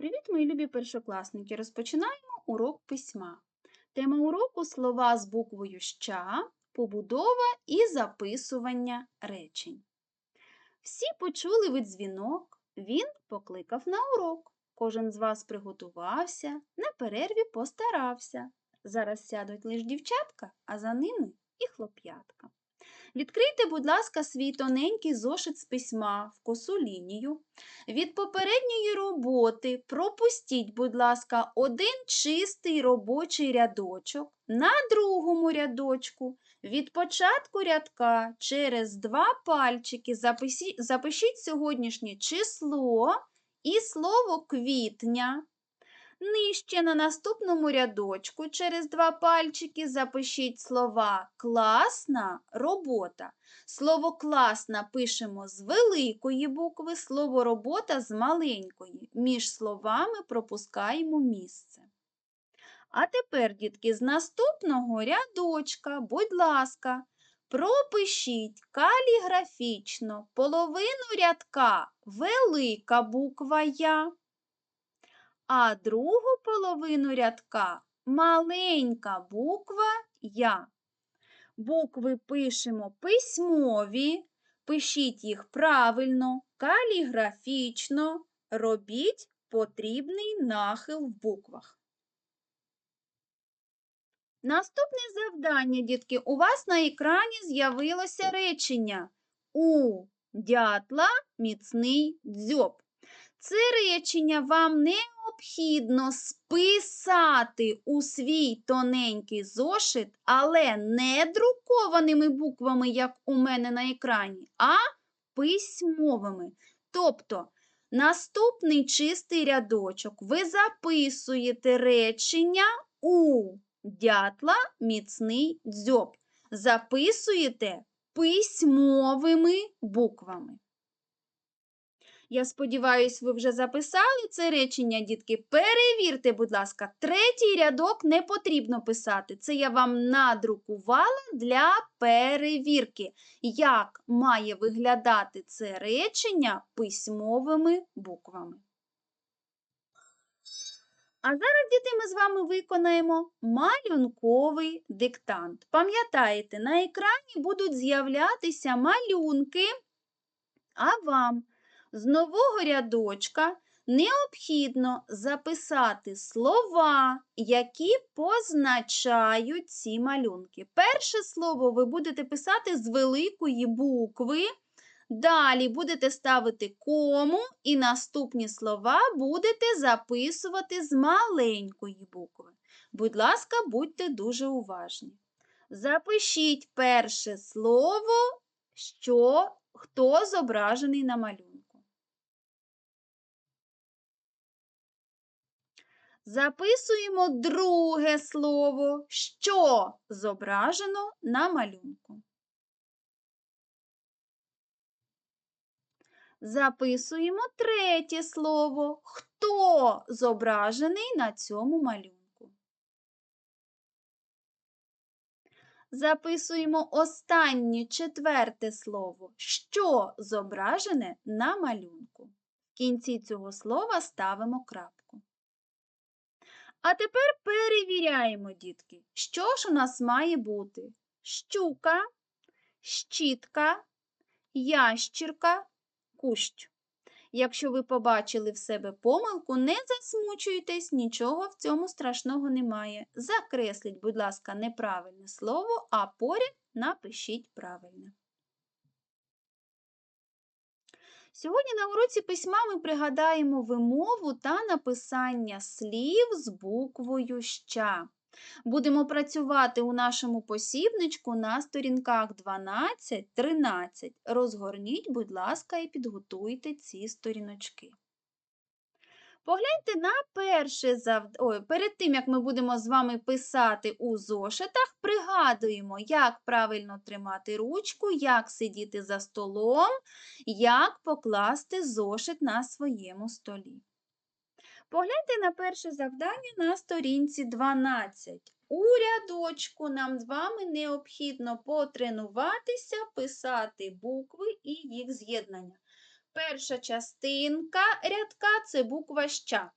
Привіт, мої любі першокласники! Розпочинаємо урок письма. Тема уроку слова з буквою ща, побудова і записування речень. Всі почули ви дзвінок, він покликав на урок. Кожен з вас приготувався, на перерві постарався. Зараз сядуть лиш дівчатка, а за ними і хлоп'ятка. Відкрийте, будь ласка, свій тоненький зошит з письма в косу лінію. Від попередньої роботи пропустіть, будь ласка, один чистий робочий рядочок на другому рядочку. Від початку рядка через два пальчики запишіть сьогоднішнє число і слово квітня. Нижче на наступному рядочку через два пальчики запишіть слова класна робота. Слово класна пишемо з великої букви, слово робота з маленької. Між словами пропускаємо місце. А тепер, дітки, з наступного рядочка, будь ласка, пропишіть каліграфічно половину рядка велика буква Я а другу половину рядка маленька буква Я. Букви пишемо письмові, пишіть їх правильно, каліграфічно, робіть потрібний нахил в буквах. Наступне завдання, дітки, у вас на екрані з'явилося речення У дятла міцний дзьоб. Це речення вам необхідно списати у свій тоненький зошит, але не друкованими буквами, як у мене на екрані, а письмовими. Тобто наступний чистий рядочок ви записуєте речення у дятла міцний дзьоб. Записуєте письмовими буквами. Я сподіваюся, ви вже записали це речення, дітки. Перевірте, будь ласка, третій рядок не потрібно писати. Це я вам надрукувала для перевірки, як має виглядати це речення письмовими буквами. А зараз, діти, ми з вами виконаємо малюнковий диктант. Пам'ятаєте, на екрані будуть з'являтися малюнки, а вам з нового рядочка необхідно записати слова, які позначають ці малюнки. Перше слово ви будете писати з великої букви. Далі будете ставити кому, і наступні слова будете записувати з маленької букви. Будь ласка, будьте дуже уважні. Запишіть перше слово, що хто зображений на малюнку. Записуємо друге слово, що зображено на малюнку. Записуємо третє слово, хто зображений на цьому малюнку. Записуємо останнє четверте слово, що зображене на малюнку. В кінці цього слова ставимо крапку. А тепер перевіряємо, дітки, що ж у нас має бути щука, щітка, ящірка, кущ. Якщо ви побачили в себе помилку, не засмучуйтесь, нічого в цьому страшного немає. Закресліть, будь ласка, неправильне слово, а поряд напишіть правильне. Сьогодні на уроці письма ми пригадаємо вимову та написання слів з буквою ща. Будемо працювати у нашому посібничку на сторінках 12-13. Розгорніть, будь ласка, і підготуйте ці сторіночки. Погляньте на перше завдання. Перед тим, як ми будемо з вами писати у зошитах, пригадуємо, як правильно тримати ручку, як сидіти за столом, як покласти зошит на своєму столі. Погляньте на перше завдання на сторінці 12. У рядочку нам з вами необхідно потренуватися писати букви і їх з'єднання. Перша частинка рядка це буква ща.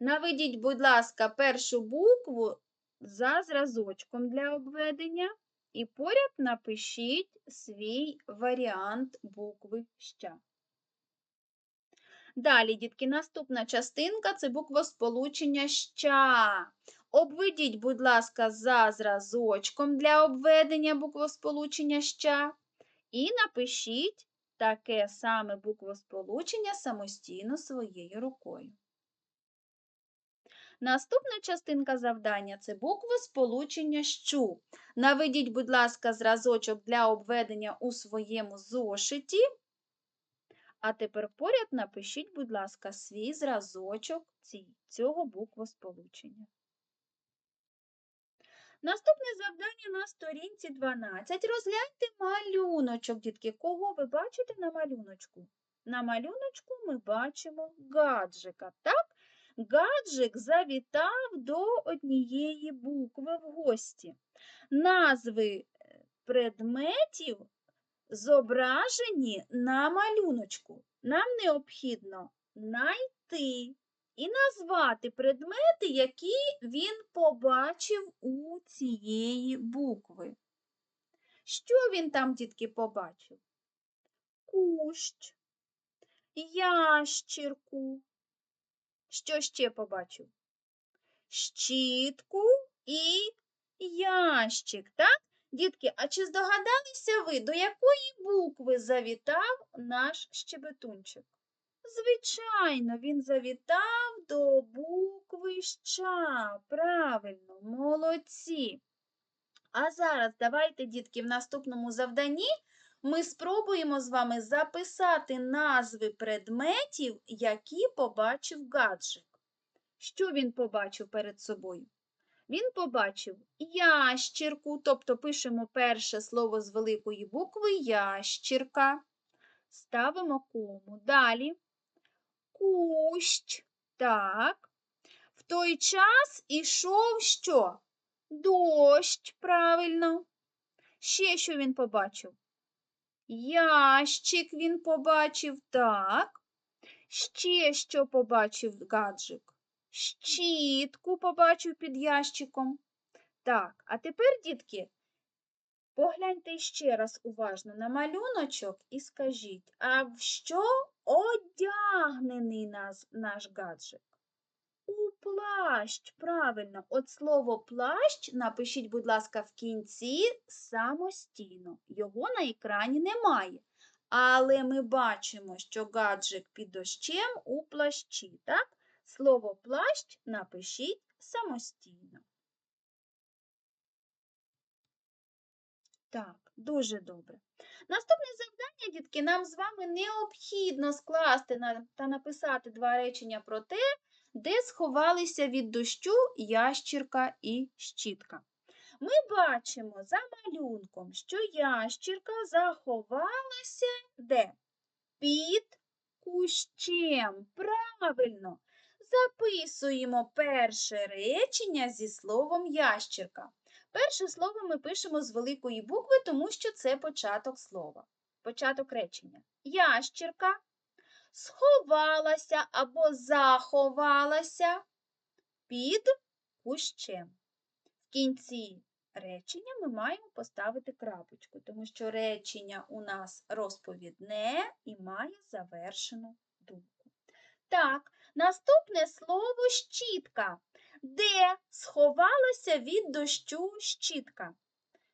Наведіть, будь ласка, першу букву за зразочком для обведення і поряд напишіть свій варіант букви ща. Далі, дітки, наступна частинка це буквосполучення ща. Обведіть, будь ласка, за зразочком для обведення буквосполучення ща і напишіть таке саме буквосполучення самостійно своєю рукою. Наступна частинка завдання це буквосполучення щу. Наведіть, будь ласка, зразочок для обведення у своєму зошиті. А тепер поряд напишіть, будь ласка, свій зразочок цього буквосполучення. Наступне завдання на сторінці 12. Розгляньте малюночок, дітки. Кого ви бачите на малюночку? На малюночку ми бачимо гаджика, так? Гаджик завітав до однієї букви в гості. Назви е, предметів зображені на малюночку. Нам необхідно знайти і назвати предмети, які він побачив у цієї букви. Що він там, дітки, побачив? Кущ, ящірку. Що ще побачив? Щітку і ящик, так? Дітки, а чи здогадалися ви, до якої букви завітав наш щебетунчик? Звичайно, він завітав до букви ща. Правильно, молодці. А зараз давайте, дітки, в наступному завданні ми спробуємо з вами записати назви предметів, які побачив гаджик. Що він побачив перед собою? Він побачив ящірку, тобто пишемо перше слово з великої букви ящірка. Ставимо кому. Далі кущ. Так. В той час ішов що? Дощ, правильно. Ще що він побачив? Ящик він побачив, так. Ще що побачив гаджик? Щітку побачив під ящиком. Так, а тепер, дітки, погляньте ще раз уважно на малюночок і скажіть, а що одягнений нас, наш гаджик? У плащ, правильно. От слово плащ напишіть, будь ласка, в кінці самостійно. Його на екрані немає. Але ми бачимо, що гаджик під дощем у плащі, так? Слово плащ напишіть самостійно. Так, дуже добре. Наступне завдання, дітки, нам з вами необхідно скласти та написати два речення про те, де сховалися від дощу ящірка і щітка. Ми бачимо за малюнком, що ящірка заховалася де? Під кущем. Правильно. Записуємо перше речення зі словом ящірка. Перше слово ми пишемо з великої букви, тому що це початок слова. Початок речення. Ящірка сховалася або заховалася під кущем. В кінці речення ми маємо поставити крапочку, тому що речення у нас розповідне і має завершену думку. Так, наступне слово щітка. Де сховалася від дощу щітка?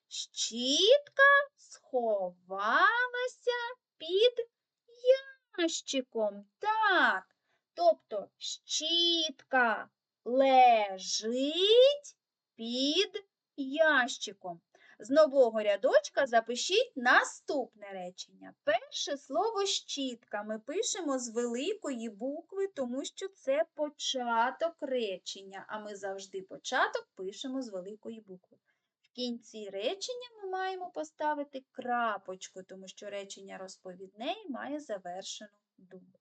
Щітка сховалася під ящиком. Так. Тобто щітка лежить під ящиком. З нового рядочка запишіть наступне речення. Перше слово щітка ми пишемо з великої букви, тому що це початок речення, а ми завжди початок пишемо з великої букви. В кінці речення ми маємо поставити крапочку, тому що речення розповідне і має завершену думку.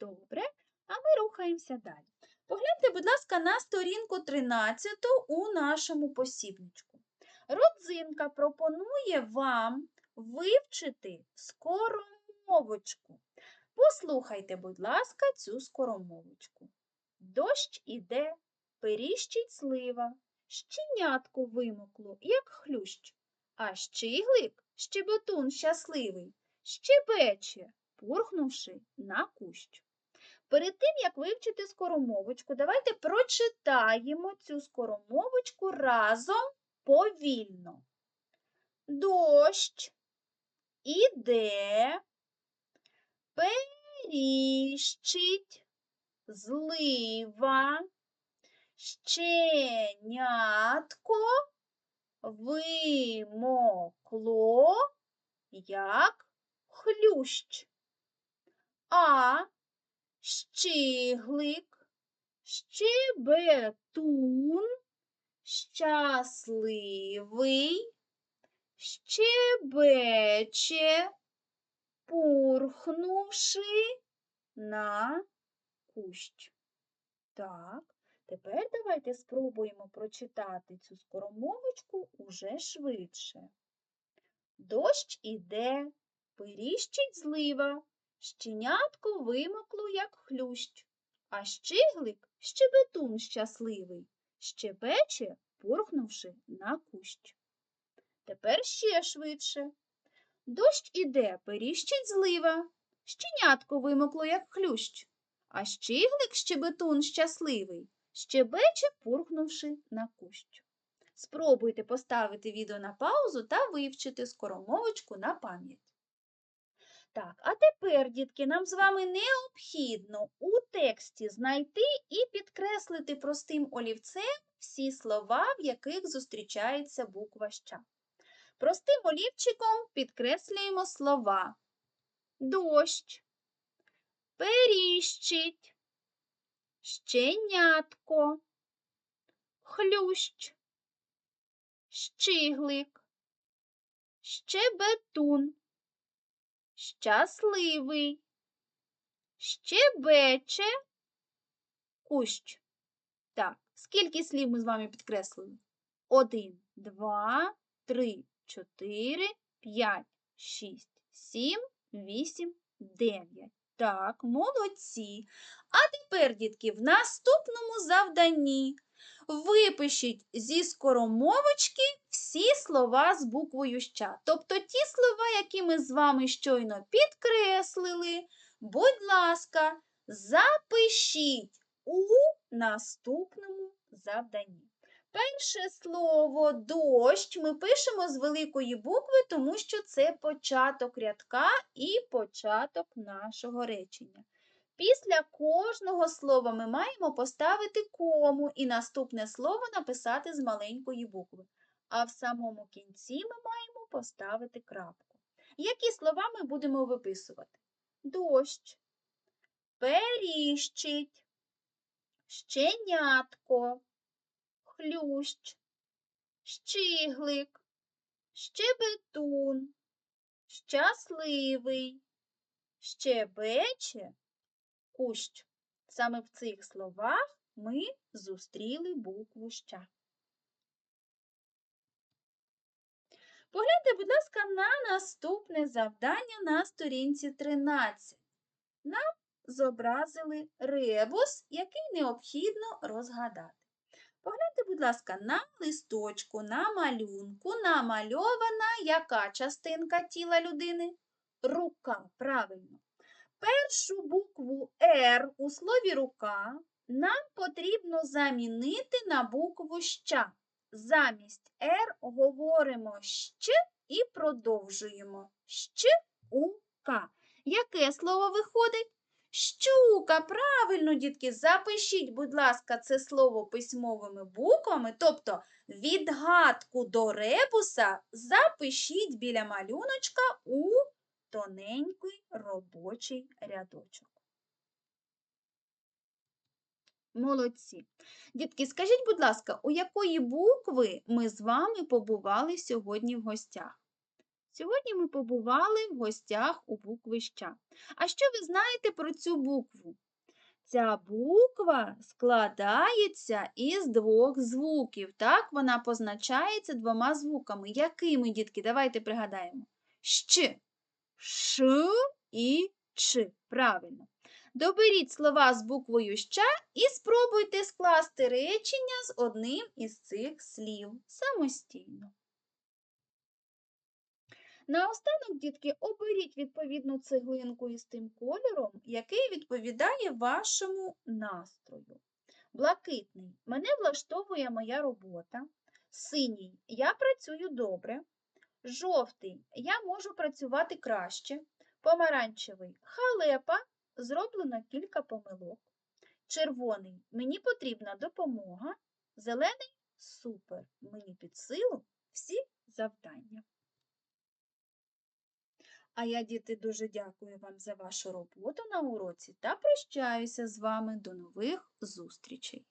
Добре, а ми рухаємося далі. Погляньте, будь ласка, на сторінку 13 у нашому посібничку. Родзинка пропонує вам вивчити скоромовочку. Послухайте, будь ласка, цю скоромовочку. Дощ іде, періщить слива, щенятко вимокло, як хлющ, а щиглик, щебетун щасливий, щебече, пурхнувши на кущ. Перед тим, як вивчити скоромовочку, давайте прочитаємо цю скоромовочку разом повільно. Дощ іде, періщить, злива, щенятко вимокло, як хлющ. А щиглик, щебетун, щасливий, щебече, пурхнувши на кущ. Так, тепер давайте спробуємо прочитати цю скоромовочку уже швидше. Дощ іде, періщить злива, щенятко вимокло, як хлющ, а щиглик щебетун щасливий, щебече, пурхнувши на кущ. Тепер ще швидше. Дощ іде, періщить злива, щенятко вимокло, як хлющ, а щиглик щебетун щасливий, щебече, пурхнувши на кущ. Спробуйте поставити відео на паузу та вивчити скоромовочку на пам'ять. Так, а тепер, дітки, нам з вами необхідно у тексті знайти і підкреслити простим олівцем всі слова, в яких зустрічається буква «щ». Простим олівчиком підкреслюємо слова дощ, періщить, щенятко, хлющ, щиглик, щебетун, щасливий, щебече, кущ. Так, скільки слів ми з вами підкреслили? Один, два, три, чотири, п'ять, шість, сім, вісім, дев'ять. Так, молодці. А тепер, дітки, в наступному завданні випишіть зі скоромовочки всі слова з буквою «щ». Тобто ті слова, які ми з вами щойно підкреслили, будь ласка, запишіть у наступному завданні. Перше слово дощ ми пишемо з великої букви, тому що це початок рядка і початок нашого речення. Після кожного слова ми маємо поставити кому і наступне слово написати з маленької букви. А в самому кінці ми маємо поставити крапку. Які слова ми будемо виписувати? Дощ, періщить, щенятко, хлющ, щиглик, щебетун, щасливий, щебече, кущ. Саме в цих словах ми зустріли букву «щ». Погляньте, будь ласка, на наступне завдання на сторінці 13. Нам зобразили ребус, який необхідно розгадати. Погляньте, будь ласка, на листочку, на малюнку намальована яка частинка тіла людини? Рука, правильно. Першу букву «Р» у слові рука нам потрібно замінити на букву «щ». Замість «Р» говоримо «щ» і продовжуємо «щ» у «к». Яке слово виходить? Щука, правильно, дітки, запишіть, будь ласка, це слово письмовими буквами, тобто відгадку до ребуса запишіть біля малюночка у тоненький робочий рядочок. Молодці. Дітки, скажіть, будь ласка, у якої букви ми з вами побували сьогодні в гостях? Сьогодні ми побували в гостях у букви «щ». А що ви знаєте про цю букву? Ця буква складається із двох звуків. Так, вона позначається двома звуками. Якими, дітки? Давайте пригадаємо. Щ, Ш і Ч. Правильно. Доберіть слова з буквою ща і спробуйте скласти речення з одним із цих слів самостійно. Наостанок, дітки, оберіть відповідну цеглинку із тим кольором, який відповідає вашому настрою. Блакитний мене влаштовує моя робота. Синій я працюю добре. Жовтий я можу працювати краще. Помаранчевий халепа, зроблено кілька помилок. Червоний мені потрібна допомога. Зелений супер. Мені під силу всі завдання. А я, діти, дуже дякую вам за вашу роботу на уроці та прощаюся з вами до нових зустрічей.